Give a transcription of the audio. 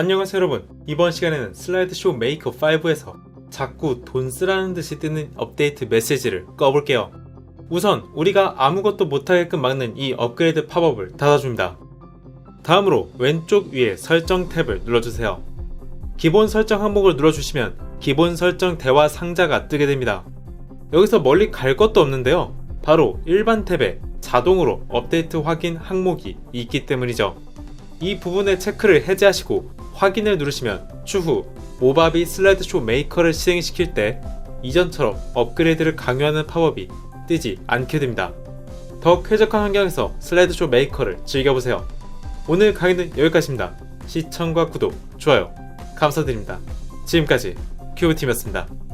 안녕하세요 여러분. 이번 시간에는 슬라이드쇼 메이커 5에서 자꾸 돈 쓰라는 듯이 뜨는 업데이트 메시지를 꺼볼게요. 우선 우리가 아무것도 못하게끔 막는 이 업그레이드 팝업을 닫아줍니다. 다음으로 왼쪽 위에 설정 탭을 눌러주세요. 기본 설정 항목을 눌러주시면 기본 설정 대화 상자가 뜨게 됩니다. 여기서 멀리 갈 것도 없는데요. 바로 일반 탭에 자동으로 업데이트 확인 항목이 있기 때문이죠. 이 부분의 체크를 해제하시고 확인을 누르시면 추후 모바비 슬라이드쇼 메이커를 실행시킬 때 이전처럼 업그레이드를 강요하는 팝업이 뜨지 않게 됩니다. 더 쾌적한 환경에서 슬라이드쇼 메이커를 즐겨보세요. 오늘 강의는 여기까지입니다. 시청과 구독, 좋아요 감사드립니다. 지금까지 큐브팀이었습니다.